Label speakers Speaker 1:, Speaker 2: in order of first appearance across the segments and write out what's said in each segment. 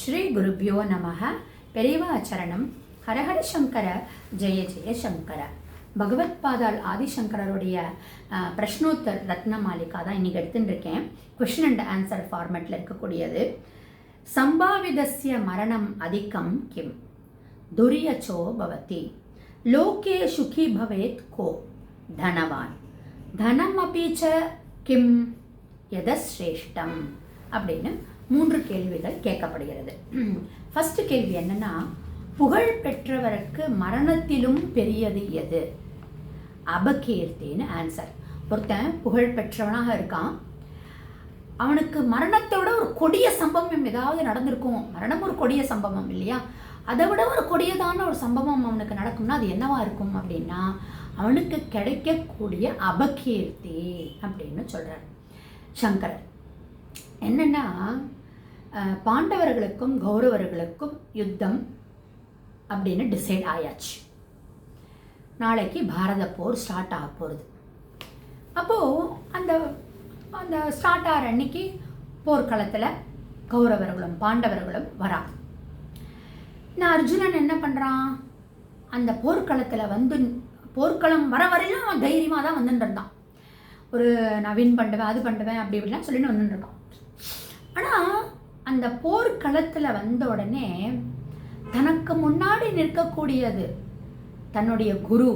Speaker 1: ஸ்ரீ குருபியோ நமக பெரியவாச்சரணம் ஹரஹர சங்கர. ஜெய ஜெய சங்கர. பகவத் பாதால் ஆதிசங்கரருடைய பிரஷ்னோத்தர் ரத்ன மாலிகா தான் இன்னைக்கு எடுத்துட்டுருக்கேன். கொஷின் அண்ட் ஆன்சர் ஃபார்மேட்டில் இருக்கக்கூடியது. சம்பாவிதஸ்ய மரணம் அதிகம் கிம்? துரியச்சோ பவதி. லோகே சுகி பவேத் கோ? தனவான். தனம் அப்பீச்ச கிம்? எதஸ்ரேஷ்டம். அப்படின்னு மூன்று கேள்விகள் கேட்கப்படுகிறது. ஃபஸ்ட்டு கேள்வி என்னன்னா புகழ் பெற்றவருக்கு மரணத்திலும் பெரியது எது? அபகீர்த்தின்னு ஆன்சர் ஒருத்தன் புகழ் பெற்றவனாக இருக்கான். அவனுக்கு மரணத்தை விட ஒரு கொடிய சம்பவம் ஏதாவது நடந்திருக்கும். மரணம் ஒரு கொடிய சம்பவம் இல்லையா? அதை விட ஒரு கொடியதான ஒரு சம்பவம் அவனுக்கு நடக்கும்னா அது என்னவா இருக்கும் அப்படின்னா அவனுக்கு கிடைக்கக்கூடிய அபகீர்த்தி அப்படின்னு சொல்றார். சங்கரர். என்னன்னா பாண்டவர்களுக்கும் கௌரவர்களுக்கும் யுத்தம் அப்படின்னு டிசைட் ஆயாச்சு. நாளைக்கு பாரத போர் ஸ்டார்ட் ஆக போகிறது அப்போது அந்த அந்த ஸ்டார்ட் ஆகிற அன்னைக்கு போர்க்களத்தில் கௌரவர்களும் பாண்டவர்களும் வரா நான் அர்ஜுனன் என்ன பண்ணுறான் அந்த போர்க்களத்தில் வந்து போர்க்களம் வர வரையிலும் அவன் தைரியமாக தான் வந்துட்டு இருந்தான். ஒரு நான் வின் பண்ணுவேன் அது பண்ணுவேன் அப்படி இப்படிலாம் சொல்லிட்டு வந்துட்டு இருக்கான். ஆனால் அந்த போர்க்களத்தில் வந்த உடனே தனக்கு முன்னாடி நிற்கக்கூடியது தன்னுடைய குரு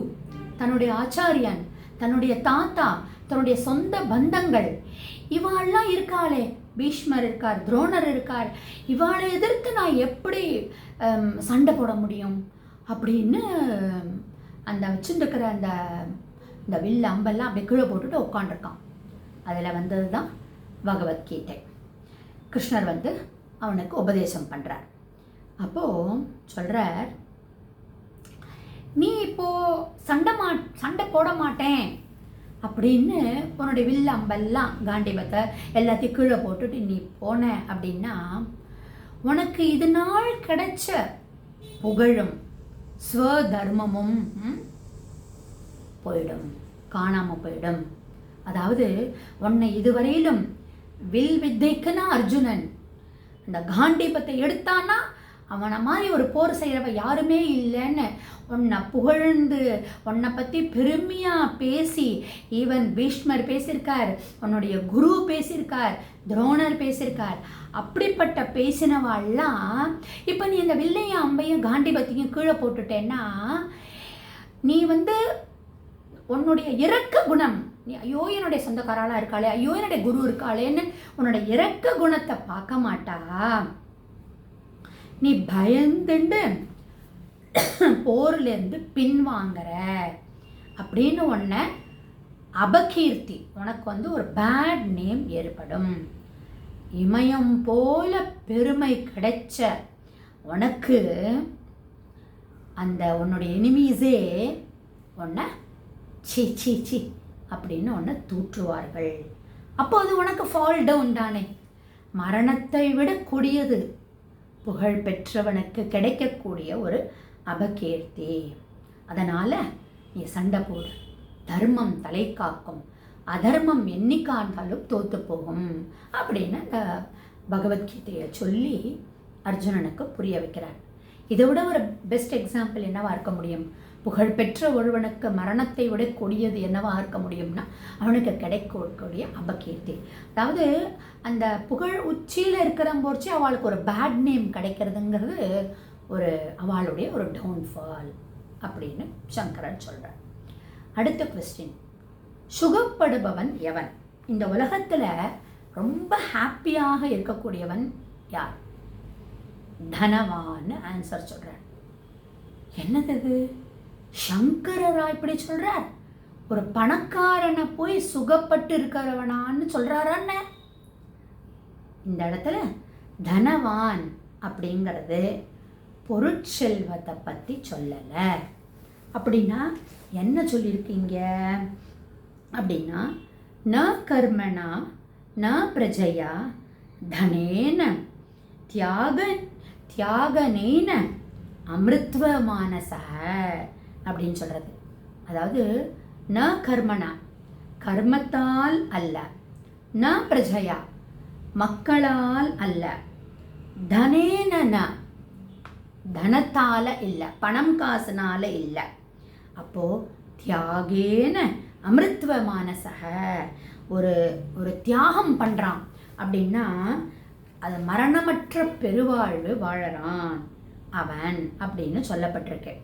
Speaker 1: தன்னுடைய ஆச்சாரியன் தன்னுடைய தாத்தா தன்னுடைய சொந்த பந்தங்கள். இவாள்லாம் இருக்காளே. பீஷ்மர் இருக்கார் துரோணர் இருக்கார். இவாளை எதிர்த்து நான் எப்படி சண்டை போட முடியும்? அப்படின்னு அந்த வச்சுருக்கிற அந்த இந்த வில் அம்பெல்லாம் அப்படியே கீழே போட்டுட்டு உட்காண்டிருக்கான் அதில் வந்தது தான் பகவத்கீதை. கிருஷ்ணர் வந்து அவனுக்கு உபதேசம் பண்ணுறார் அப்போது சொல்கிறார் நீ இப்போ சண்டை மா சண்டை போட மாட்டேன். அப்படின்னு உன்னுடைய வில் அம்பெல்லாம் காண்டிபத்தை எல்லாத்தையும் கீழே போட்டுட்டு நீ போன அப்படின்னா உனக்கு இது நாள் கிடைச்ச புகழும் ஸ்வதர்மமும் போயிடும் காணாமல் போயிடும். அதாவது உன்னை இதுவரையிலும் வில் வித்தைக்குன்னா அர்ஜுனன். அந்த காண்டீபத்தை எடுத்தான்னா அவனை மாதிரி ஒரு போர் செய்கிறவ யாருமே இல்லைன்னு உன்னை புகழ்ந்து உன்னை பற்றி பெருமையாக பேசி ஈவன் பீஷ்மர் பேசியிருக்கார் உன்னுடைய குரு பேசியிருக்கார் துரோணர் பேசியிருக்கார் அப்படிப்பட்ட பேசினவாள்லாம் இப்போ நீ இந்த வில்லையும் அம்பையும் காண்டிபத்தையும் கீழே போட்டுட்டேன்னா நீ வந்து உன்னுடைய இறக்க குணம் நீ ஐயோ என்னுடைய சொந்தக்காராளாக இருக்காளே ஐயோ என்னுடைய குரு இருக்காளேன்னு உன்னோட இறக்க குணத்தை பார்க்க மாட்டா. நீ பயந்துண்டு போர்லேருந்து பின்வாங்கிற அப்படின்னு உன்னை அபகீர்த்தி உனக்கு வந்து ஒரு பேட் நேம் ஏற்படும். இமயம் போல பெருமை கிடைச்ச உனக்கு அந்த உன்னுடைய எனிமீஸே உன்னை சீ சீ சீ அப்படின்னு உன்னை தூற்றுவார்கள். அப்போ அது உனக்கு ஃபால் டவுன் தானே. மரணத்தை விட கொடியது. புகழ் பெற்றவனுக்கு கிடைக்கக்கூடிய ஒரு அபகீர்த்தி. அதனால் நீ சண்டை போடு. தர்மம் தலை காக்கும். அதர்மம் என்னைக்கா இருந்தாலும் தோத்து போகும். அப்படின்னு அந்த பகவத்கீதையை சொல்லி அர்ஜுனனுக்கு புரிய வைக்கிறார். இதை விட ஒரு பெஸ்ட் எக்ஸாம்பிள் என்னவா இருக்க முடியும்? புகழ்பெற்ற ஒருவனுக்கு மரணத்தை விட கொடியது என்னவா இருக்க முடியும்னா அவனுக்கு கிடைக்கக்கூடிய அபகீர்த்தி. அதாவது அந்த புகழ் உச்சியில் இருக்கிற போச்சு அவளுக்கு ஒரு பேட் நேம் கிடைக்கிறதுங்கிறது ஒரு அவளுடைய ஒரு டவுன்ஃபால் அப்படின்னு சங்கரன் சொல்கிறார் அடுத்த கொஸ்டின் சுகப்படுபவன் எவன்? இந்த உலகத்தில் ரொம்ப ஹாப்பியாக இருக்கக்கூடியவன் யார்? தனவான்னு ஆன்சர் சொல்கிறார் என்னது இது? சங்கரரா இப்படி சொல்கிறார் ஒரு பணக்காரனை போய் சுகப்பட்டு இருக்கிறவனான்னு சொல்கிறாரான்ன இந்த இடத்துல தனவான் அப்படிங்கிறது பொருட்செல்வத்தை பற்றி சொல்லலை. அப்படின்னா என்ன சொல்லியிருக்கீங்க? அப்படின்னா ந கர்மனா ந பிரஜையா தனேன தியாக தியாகனேன அமிர்த்வ மானசக அப்படின்னு சொல்கிறது அதாவது ந கர்மனா கர்மத்தால் அல்ல ந பிரஜையா மக்களால் அல்ல தனேன தனத்தால இல்லை பணம் காசுனால இல்லை. அப்போ தியாகேன அமிர்த்வ மானசக ஒரு ஒரு தியாகம் பண்ணுறான் அப்படின்னா அது மரணமற்ற பெருவாழ்வு வாழறான் அவன் அப்படின்னு சொல்லப்பட்டிருக்கு.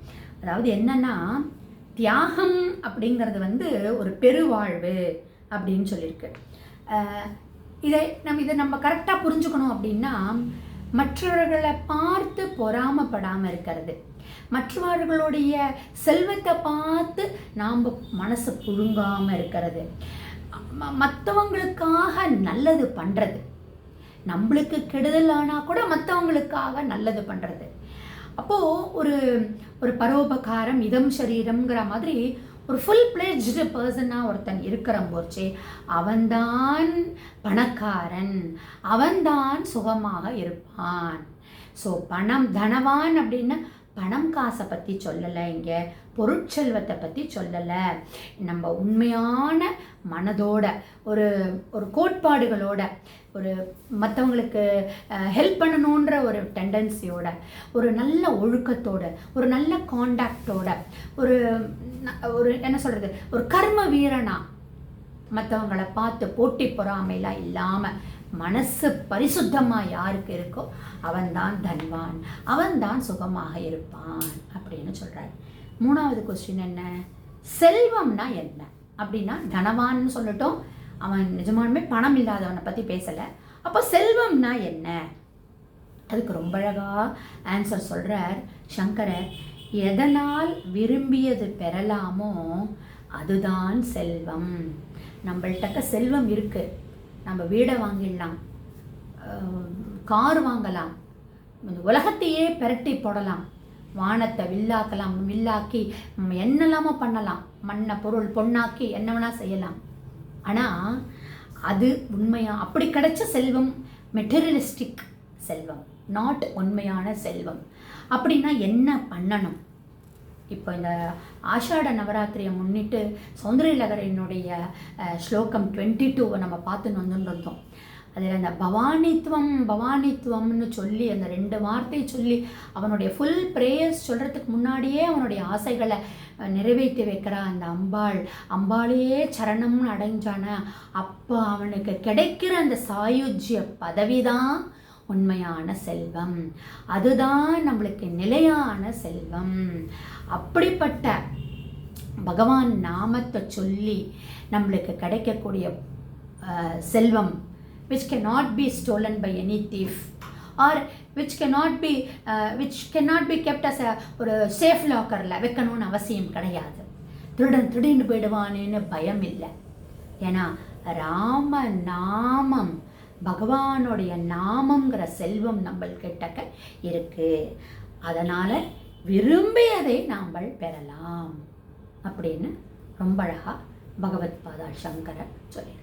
Speaker 1: அதாவது என்னன்னா தியாகம் அப்படிங்கிறது வந்து ஒரு பெருவாழ்வு அப்படின்னு சொல்லியிருக்கு. இதை நம்ம இதை நம்ம கரெக்டாக புரிஞ்சுக்கணும் அப்படின்னா மற்றவர்களை பார்த்து பொறாமப்படாமல் இருக்கிறது. மற்றவர்களுடைய செல்வத்தை பார்த்து நாம் மனசு புழுங்காமல் இருக்கிறது. மற்றவங்களுக்காக நல்லது பண்ணுறது நம்மளுக்கு கெடுதல் ஆனால் கூட மற்றவங்களுக்காக நல்லது பண்ணுறது அப்போது ஒரு ஒரு பரோபகாரம் இதம் சரீரம்ங்கிற மாதிரி ஒரு ஃபுல் பிளெஜ்டு பர்சனாக ஒருத்தன் இருக்கிற போச்சே அவன்தான் பணக்காரன் அவன்தான் சுகமாக இருப்பான். ஸோ பணம் தனவான் அப்படின்னா பணம் காசை பற்றி சொல்லலை இங்கே பொருட்செல்வத்தை பற்றி சொல்லலை. நம்ம உண்மையான மனதோட ஒரு ஒரு கோட்பாடுகளோட ஒரு மற்றவங்களுக்கு ஹெல்ப் பண்ணணுன்ற ஒரு டெண்டன்சியோட ஒரு நல்ல ஒழுக்கத்தோட ஒரு நல்ல காண்டாக்டோட ஒரு ஒரு என்ன சொல்கிறது ஒரு கர்ம வீரனா மற்றவங்களை பார்த்து போட்டி பொறாமைலாம் இல்லாமல் மனசு பரிசுத்தமாக யாருக்கு இருக்கோ அவன்தான் தன்வான் அவன்தான் சுகமாக இருப்பான் அப்படின்னு சொல்கிறார் மூணாவது கொஸ்டின் என்ன? செல்வம்னா என்ன? அப்படின்னா தனவான்னு சொல்லட்டும். அவன் நிஜமானுமே பணம் இல்லாதவனை பற்றி பேசலை. அப்போ செல்வம்னா என்ன? அதுக்கு ரொம்ப அழகாக ஆன்சர் சொல்கிறார் சங்கரர். எதனால் விரும்பியது பெறலாமோ அதுதான் செல்வம். நம்மள்கிட்ட செல்வம் இருக்குது நம்ம வீடை வாங்கிடலாம் கார் வாங்கலாம் இந்த உலகத்தையே பெரட்டி போடலாம் வானத்தை வில்லாக்கலாம் வில்லாக்கி என்னெல்லாமோ பண்ணலாம் மண்ணை பொருள் பொண்ணாக்கி என்ன வேணால் செய்யலாம். ஆனால் அது உண்மையாக அப்படி கிடைச்ச செல்வம் மெட்டீரியலிஸ்டிக் செல்வம் நாட் உண்மையான செல்வம். அப்படின்னா என்ன பண்ணணும்? இப்போ இந்த ஆஷாட நவராத்திரியை முன்னிட்டு சௌந்தரியலகரனுடைய ஸ்லோகம் டுவெண்ட்டி டூவை நம்ம பார்த்துன்னு வந்துருந்தோம். அதில் அந்த பவானித்துவம் பவானித்துவம்னு சொல்லி அந்த ரெண்டு வார்த்தையை சொல்லி அவனுடைய ஃபுல் ப்ரேயர்ஸ் சொல்கிறதுக்கு முன்னாடியே அவனுடைய ஆசைகளை நிறைவேற்றி வைக்கிறா அந்த அம்பாள். அம்பாளையே சரணம்னு அடைஞ்சான அப்போ அவனுக்கு கிடைக்கிற அந்த சாயுஜ்ய பதவி தான் உண்மையான செல்வம். அதுதான் நம்மளுக்கு நிலையான செல்வம். அப்படிப்பட்ட பகவான் நாமத்தை சொல்லி நம்மளுக்கு கிடைக்கக்கூடிய செல்வம் which can not be stolen by any thief or which can not be which can not be kept as a ஒரு சேஃப் லாக்கரில் வைக்கணும்னு அவசியம் கிடையாது. திருடன் திருடின்னு போயிடுவானேன்னு பயம் இல்லை ஏன்னா ராம நாமம் பகவானுடைய நாமங்கிற செல்வம் நம்மள்கிட்டக்க இருக்கு. அதனால் விரும்பியதை நாம் பெறலாம். அப்படின்னு ரொம்ப அழகாக பகவத் பாதா சங்கரர் சொல்லியிருக்கார்.